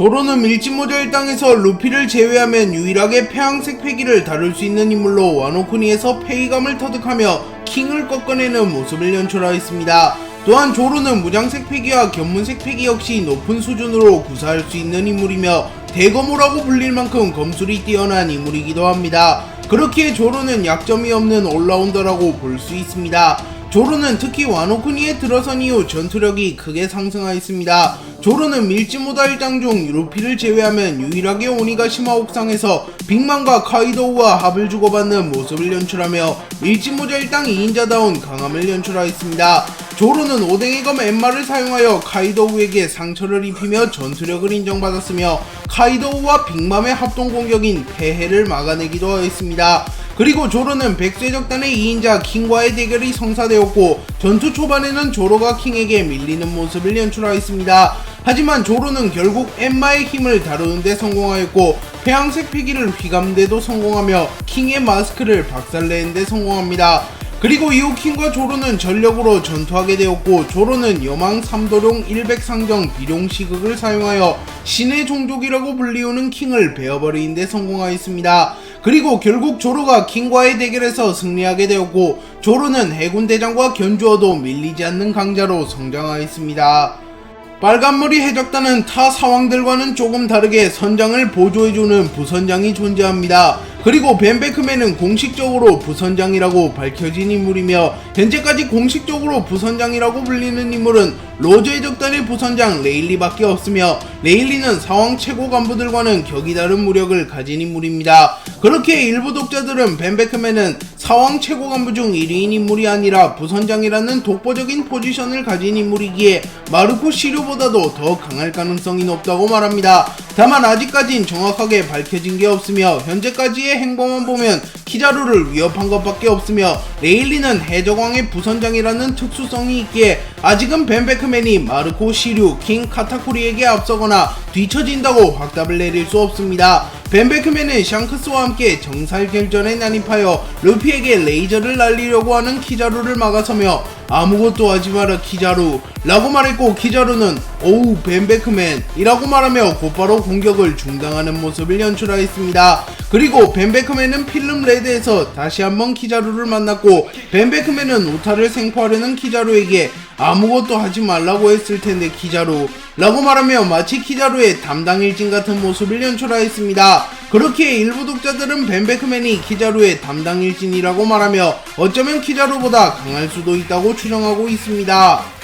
조로는 밀짚모자 일당에서 루피를 제외하면 유일하게 폐왕색 패기를 다룰 수 있는 인물로 와노쿠니에서 패기감을 터득하며 킹을 꺾어내는 모습을 연출하였습니다. 또한 조로는 무장색 패기와 견문색 패기 역시 높은 수준으로 구사할 수 있는 인물이며 대검호라고 불릴 만큼 검술이 뛰어난 인물이기도 합니다. 그렇기에 조로는 약점이 없는 올라운더라고 볼 수 있습니다. 조로는 특히 와노쿠니에 들어선 이후 전투력이 크게 상승하였습니다. 조로는 밀지모다 일장 중 루피를 제외하면 유일하게 오니가 시마 옥상에서 빅만과 카이도우와 합을 주고받는 모습을 연출하며 밀지모자 일당 2인자다운 강함을 연출하였습니다. 조로는 오뎅의 검 엠마를 사용하여 카이도우에게 상처를 입히며 전투력을 인정받았으며 카이도우와 빅맘의 합동 공격인 폐해를 막아내기도 하였습니다. 그리고 조로는 백쇄적단의 2인자 킹과의 대결이 성사되었고 전투 초반에는 조로가 킹에게 밀리는 모습을 연출하였습니다. 하지만 조로는 결국 엠마의 힘을 다루는데 성공하였고 폐양색 피기를 휘감는데도 성공하며 킹의 마스크를 박살내는데 성공합니다. 그리고 이후 킹과 조로는 전력으로 전투하게 되었고 조로는 여망 삼도룡 100상정 비룡 시극을 사용하여 신의 종족이라고 불리우는 킹을 베어버리는데 성공하였습니다. 그리고 결국 조로가 킹과의 대결에서 승리하게 되었고 조로는 해군 대장과 견주어도 밀리지 않는 강자로 성장하였습니다. 빨간머리 해적단은 타 사왕들과는 조금 다르게 선장을 보조해주는 부선장이 존재합니다. 그리고 벤베크맨은 공식적으로 부선장이라고 밝혀진 인물이며 현재까지 공식적으로 부선장이라고 불리는 인물은 로저 해적단의 부선장 레일리밖에 없으며 레일리는 사왕 최고 간부들과는 격이 다른 무력을 가진 인물입니다. 그렇게 일부 독자들은 벤베크맨은 사왕 최고 간부 중 1위인 인물이 아니라 부선장이라는 독보적인 포지션을 가진 인물이기에 마르코 시류보다도 더 강할 가능성이 높다고 말합니다. 다만 아직까진 정확하게 밝혀진 게 없으며 현재까지의 행보만 보면 키자루를 위협한 것밖에 없으며 레일리는 해적왕의 부선장이라는 특수성이 있기에 아직은 벤베크맨이 마르코 시류 킹 카타쿠리에게 앞서거나 뒤처진다고 확답을 내릴 수 없습니다. 벤베크맨은 샹크스와 함께 정살결전에 난입하여 루피에게 레이저를 날리려고 하는 키자루를 막아서며 아무것도 하지 마라 키자루 라고 말했고 키자루는 오우 벤베크맨 이라고 말하며 곧바로 공격을 중단하는 모습을 연출하였습니다. 그리고 벤베크맨은 필름 레드에서 다시 한번 키자루를 만났고 벤베크맨은 오타를 생포하려는 키자루에게 아무것도 하지 말라고 했을 텐데 키자루 라고 말하며 마치 키자루의 담당 일진 같은 모습을 연출하였습니다. 그렇게 일부 독자들은 벤베크맨이 키자루의 담당 일진이라고 말하며 어쩌면 키자루보다 강할 수도 있다고 추정하고 있습니다.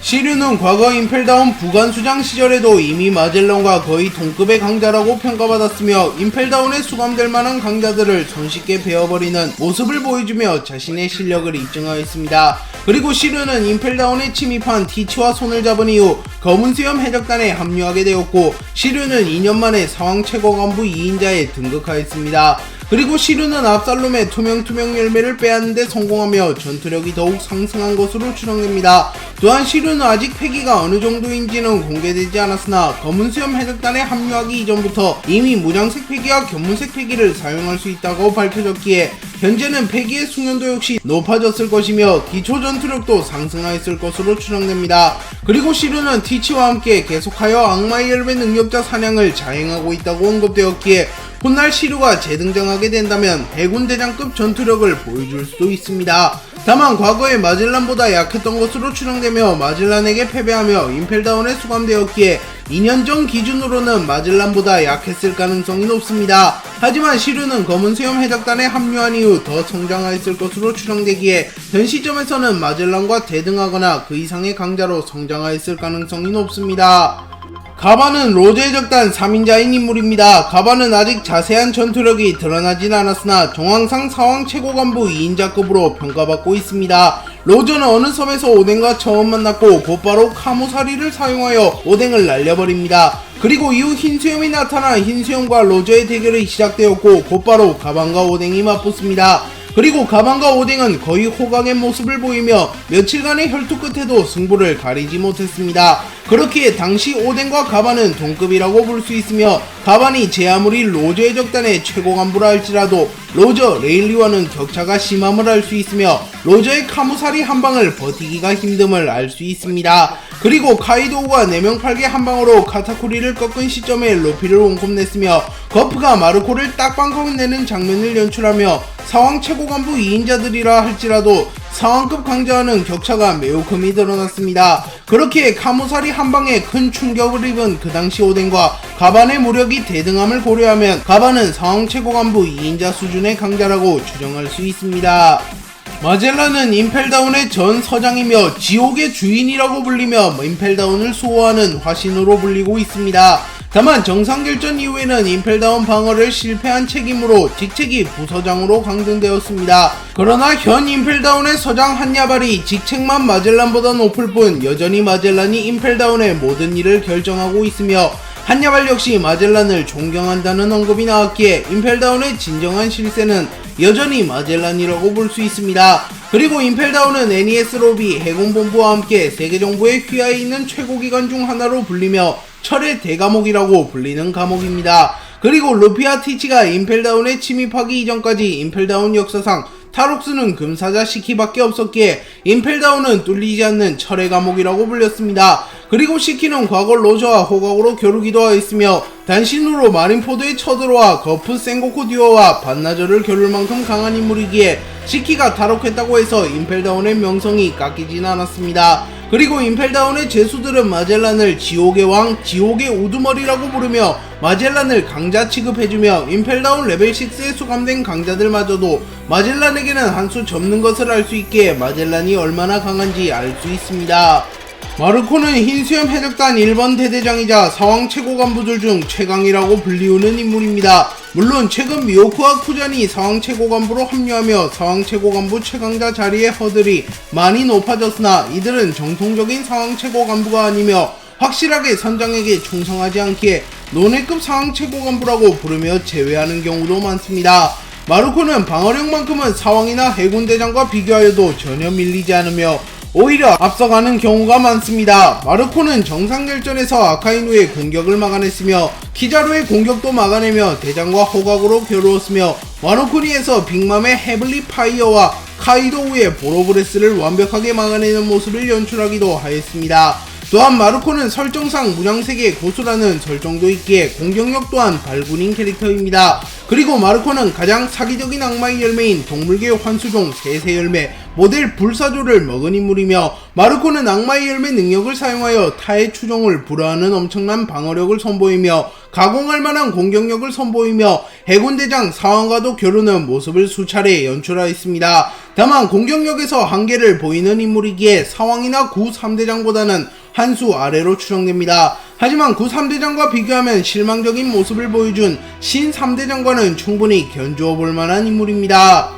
시류는 과거 임펠다운 부관수장 시절에도 이미 마젤런과 거의 동급의 강자라고 평가받았으며 임펠다운에 수감될 만한 강자들을 손쉽게 베어버리는 모습을 보여주며 자신의 실력을 입증하였습니다. 그리고 시류는 임펠다운에 침입한 티치와 손을 잡은 이후 검은 수염 해적단에 합류하게 되었고 시류는 2년 만에 상황 최고 간부 2인자에 등극하였습니다. 그리고 시류는 압살롬의 투명투명 열매를 빼앗는데 성공하며 전투력이 더욱 상승한 것으로 추정됩니다. 또한 시류는 아직 패기가 어느 정도인지는 공개되지 않았으나 검은 수염 해적단에 합류하기 이전부터 이미 무장색 패기와 견문색 패기를 사용할 수 있다고 밝혀졌기에 현재는 패기의 숙련도 역시 높아졌을 것이며 기초 전투력도 상승하였을 것으로 추정됩니다. 그리고 시류는 티치와 함께 계속하여 악마의 열매 능력자 사냥을 자행하고 있다고 언급되었기에 훗날 시류가 재등장하게 된다면 해군 대장급 전투력을 보여줄 수도 있습니다. 다만 과거에 마질란보다 약했던 것으로 추정되며 마질란에게 패배하며 임펠다운에 수감되었기에 2년 전 기준으로는 마질란보다 약했을 가능성이 높습니다. 하지만 시류는 검은 수염 해적단에 합류한 이후 더 성장하였을 것으로 추정되기에 현 시점에서는 마질란과 대등하거나 그 이상의 강자로 성장하였을 가능성이 높습니다. 가바는 로제 적단 3인자인 인물입니다. 가바는 아직 자세한 전투력이 드러나진 않았으나 정황상 사왕 최고 간부 2인자급으로 평가받고 있습니다. 로저는 어느 섬에서 오뎅과 처음 만났고 곧바로 카모사리를 사용하여 오뎅을 날려버립니다. 그리고 이후 흰수염이 나타나 흰수염과 로저의 대결이 시작되었고 곧바로 가방과 오뎅이 맞붙습니다. 그리고 가방과 오뎅은 거의 호강의 모습을 보이며 며칠간의 혈투 끝에도 승부를 가리지 못했습니다. 그렇기에 당시 오뎅과 가반은 동급이라고 볼 수 있으며 가반이 제 아무리 로저의 적단의 최고 간부라 할지라도 로저 레일리와는 격차가 심함을 알 수 있으며 로저의 카무사리 한 방을 버티기가 힘듦을 알 수 있습니다. 그리고 카이도우가 4명 8개 한 방으로 카타쿠리를 꺾은 시점에 루피를 원컵냈으며 거프가 마르코를 딱방컵 내는 장면을 연출하며 상황 최고 간부 2인자들이라 할지라도 상황급 강자와는 격차가 매우 금이 드러났습니다. 그렇게 카무살이 한 방에 큰 충격을 입은 그 당시 오덴과 가반의 무력이 대등함을 고려하면 가반은 상황 최고 간부 2인자 수준의 강자라고 추정할 수 있습니다. 마젤란은 임펠다운의 전 서장이며 지옥의 주인이라고 불리며 임펠다운을 수호하는 화신으로 불리고 있습니다. 다만 정상결전 이후에는 임펠다운 방어를 실패한 책임으로 직책이 부서장으로 강등되었습니다. 그러나 현 임펠다운의 서장 한야발이 직책만 마젤란보다 높을 뿐 여전히 마젤란이 임펠다운의 모든 일을 결정하고 있으며 한야발 역시 마젤란을 존경한다는 언급이 나왔기에 임펠다운의 진정한 실세는 여전히 마젤란이라고 볼 수 있습니다. 그리고 임펠다운은 NES 로비 해군본부와 함께 세계정부의 휘하에 있는 최고기관 중 하나로 불리며 철의 대감옥이라고 불리는 감옥입니다. 그리고 루피아 티치가 임펠다운에 침입하기 이전까지 임펠다운 역사상 타록스는 금사자 시키밖에 없었기에 임펠다운은 뚫리지 않는 철의 감옥이라고 불렸습니다. 그리고 시키는 과거 로저와 호각으로 겨루기도 하였으며 단신으로 마린포드에 쳐들어와 거프 센고쿠 듀오와 반나절을 겨룰 만큼 강한 인물이기에 시키가 탈옥했다고 해서 임펠다운의 명성이 깎이진 않았습니다. 그리고 임펠다운의 제수들은 마젤란을 지옥의 왕, 지옥의 우두머리라고 부르며 마젤란을 강자 취급해주며 임펠다운 레벨 6에 수감된 강자들마저도 마젤란에게는 한 수 접는 것을 알 수 있게 마젤란이 얼마나 강한지 알 수 있습니다. 마르코는 흰수염 해적단 1번 대대장이자 사왕 최고 간부들 중 최강이라고 불리우는 인물입니다. 물론 최근 미오쿠와 쿠잔이 사왕 최고 간부로 합류하며 사왕 최고 간부 최강자 자리의 허들이 많이 높아졌으나 이들은 정통적인 사왕 최고 간부가 아니며 확실하게 선장에게 충성하지 않기에 논외급 상황 최고 간부라고 부르며 제외하는 경우도 많습니다. 마르코는 방어력만큼은 사왕이나 해군 대장과 비교하여도 전혀 밀리지 않으며 오히려 앞서가는 경우가 많습니다. 마르코는 정상 결전에서 아카이누의 공격을 막아냈으며 키자루의 공격도 막아내며 대장과 호각으로 겨루었으며 와노쿠니에서 빅맘의 헤블리 파이어와 카이도우의 보로브레스를 완벽하게 막아내는 모습을 연출하기도 하였습니다. 또한 마르코는 설정상 문양세계의 고수라는 설정도 있기에 공격력 또한 발군인 캐릭터입니다. 그리고 마르코는 가장 사기적인 악마의 열매인 동물계 환수종 세세 열매 모델 불사조를 먹은 인물이며 마르코는 악마의 열매 능력을 사용하여 타의 추종을 불허하는 엄청난 방어력을 선보이며 가공할 만한 공격력을 선보이며 해군대장 사왕과도 겨루는 모습을 수차례 연출하였습니다. 다만 공격력에서 한계를 보이는 인물이기에 사왕이나 구 3대장보다는 한 수 아래로 추정됩니다. 하지만 구 3대장과 비교하면 실망적인 모습을 보여준 신 3대장과는 충분히 견주어 볼 만한 인물입니다.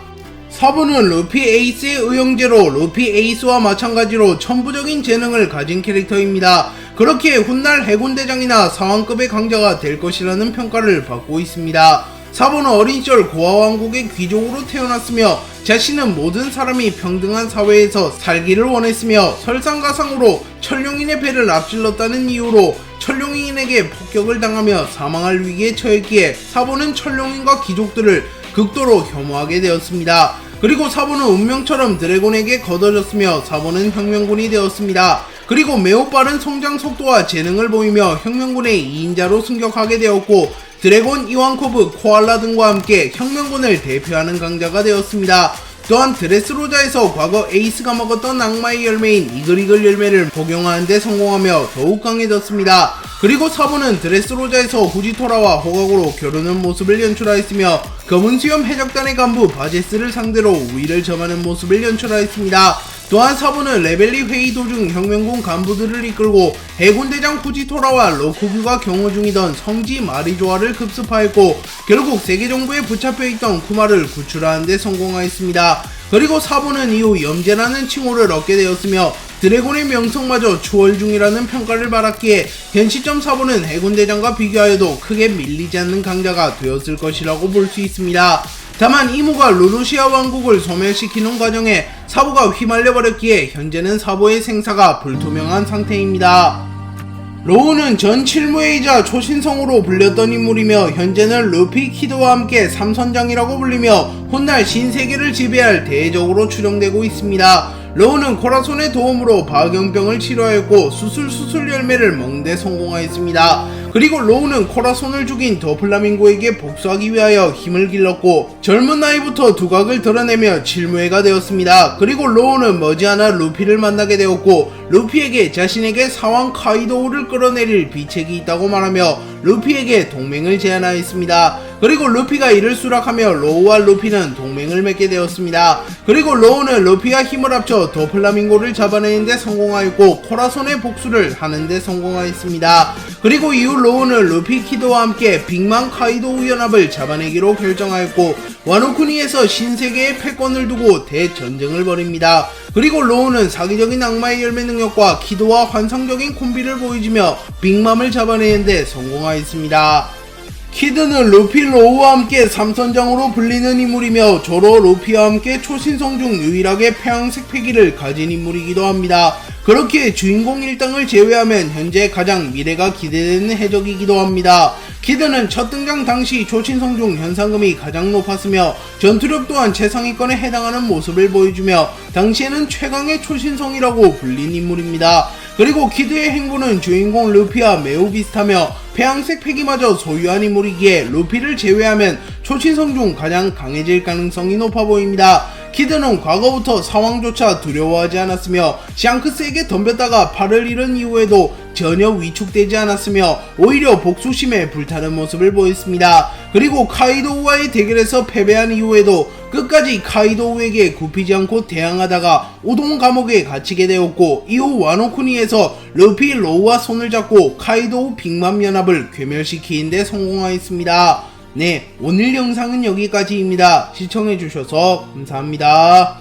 서부는 루피 에이스의 의형제로 루피 에이스와 마찬가지로 천부적인 재능을 가진 캐릭터입니다. 그렇게 훗날 해군대장이나 상황급의 강자가 될 것이라는 평가를 받고 있습니다. 사부는 어린 시절 고아 왕국의 귀족으로 태어났으며 자신은 모든 사람이 평등한 사회에서 살기를 원했으며 설상가상으로 천룡인의 배를 앞질렀다는 이유로 천룡인에게 폭격을 당하며 사망할 위기에 처했기에 사부는 천룡인과 귀족들을 극도로 혐오하게 되었습니다. 그리고 사부는 운명처럼 드래곤에게 거둬졌으며 사부는 혁명군이 되었습니다. 그리고 매우 빠른 성장 속도와 재능을 보이며 혁명군의 2인자로 승격하게 되었고 드래곤 이완코브 코알라 등과 함께 혁명군을 대표하는 강자가 되었습니다. 또한 드레스로자에서 과거 에이스가 먹었던 악마의 열매인 이글이글 열매를 복용하는데 성공하며 더욱 강해졌습니다. 그리고 사부는 드레스로자에서 후지토라와 호각으로 겨루는 모습을 연출하였으며 검은 수염 해적단의 간부 바제스를 상대로 우위를 점하는 모습을 연출하였습니다. 또한 사부는 레벨리 회의 도중 혁명군 간부들을 이끌고 해군대장 후지토라와 로쿠규가 경호 중이던 성지 마리조아를 급습하였고 결국 세계정부에 붙잡혀 있던 쿠마를 구출하는 데 성공하였습니다. 그리고 사부는 이후 염제라는 칭호를 얻게 되었으며 드래곤의 명성마저 추월 중이라는 평가를 받았기에 현 시점 사부는 해군대장과 비교하여도 크게 밀리지 않는 강자가 되었을 것이라고 볼 수 있습니다. 다만 이무가 루루시아 왕국을 소멸시키는 과정에 사부가 휘말려 버렸기에 현재는 사부의 생사가 불투명한 상태입니다. 로우는 전 칠무회이자 초신성으로 불렸던 인물이며 현재는 루피 키드와 함께 삼선장이라고 불리며 훗날 신세계를 지배할 대적으로 추정되고 있습니다. 로우는 코라손의 도움으로 박영병을 치료하였고 수술 수술 열매를 먹는데 성공하였습니다. 그리고 로우는 코라손을 죽인 더플라밍고에게 복수하기 위하여 힘을 길렀고 젊은 나이부터 두각을 드러내며 칠무회가 되었습니다. 그리고 로우는 머지않아 루피를 만나게 되었고 루피에게 자신에게 사왕 카이도우를 끌어내릴 비책이 있다고 말하며 루피에게 동맹을 제안하였습니다. 그리고 루피가 이를 수락하며 로우와 루피는 동맹을 맺게 되었습니다. 그리고 로우는 루피와 힘을 합쳐 더플라밍고를 잡아내는데 성공하였고 코라손의 복수를 하는데 성공하였습니다. 그리고 이후 로우는 루피 키도와 함께 빅망 카이도 우 연합을 잡아내기로 결정하였고 와노쿠니에서 신세계의 패권을 두고 대전쟁을 벌입니다. 그리고 로우는 사기적인 악마의 열매 능력과 키도와 환상적인 콤비를 보여주며 빅맘을 잡아내는데 성공하였습니다. 키드는 루피 로우와 함께 삼선장으로 불리는 인물이며 저로 루피와 함께 초신성 중 유일하게 폐왕색 패기를 가진 인물이기도 합니다. 그렇게 주인공 일당을 제외하면 현재 가장 미래가 기대되는 해적이기도 합니다. 키드는 첫 등장 당시 초신성 중 현상금이 가장 높았으며 전투력 또한 최상위권에 해당하는 모습을 보여주며 당시에는 최강의 초신성이라고 불린 인물입니다. 그리고 키드의 행보는 주인공 루피와 매우 비슷하며 폐왕색 패기마저 소유한 인물이기에 루피를 제외하면 초신성 중 가장 강해질 가능성이 높아 보입니다. 키드는 과거부터 상황조차 두려워하지 않았으며 샹크스에게 덤볐다가 팔을 잃은 이후에도 전혀 위축되지 않았으며 오히려 복수심에 불타는 모습을 보였습니다. 그리고 카이도우와의 대결에서 패배한 이후에도 끝까지 카이도우에게 굽히지 않고 대항하다가 우동 감옥에 갇히게 되었고 이후 와노쿠니에서 루피 로우와 손을 잡고 카이도우 빅맘 연합을 괴멸시키는 데 성공하였습니다. 네, 오늘 영상은 여기까지입니다. 시청해주셔서 감사합니다.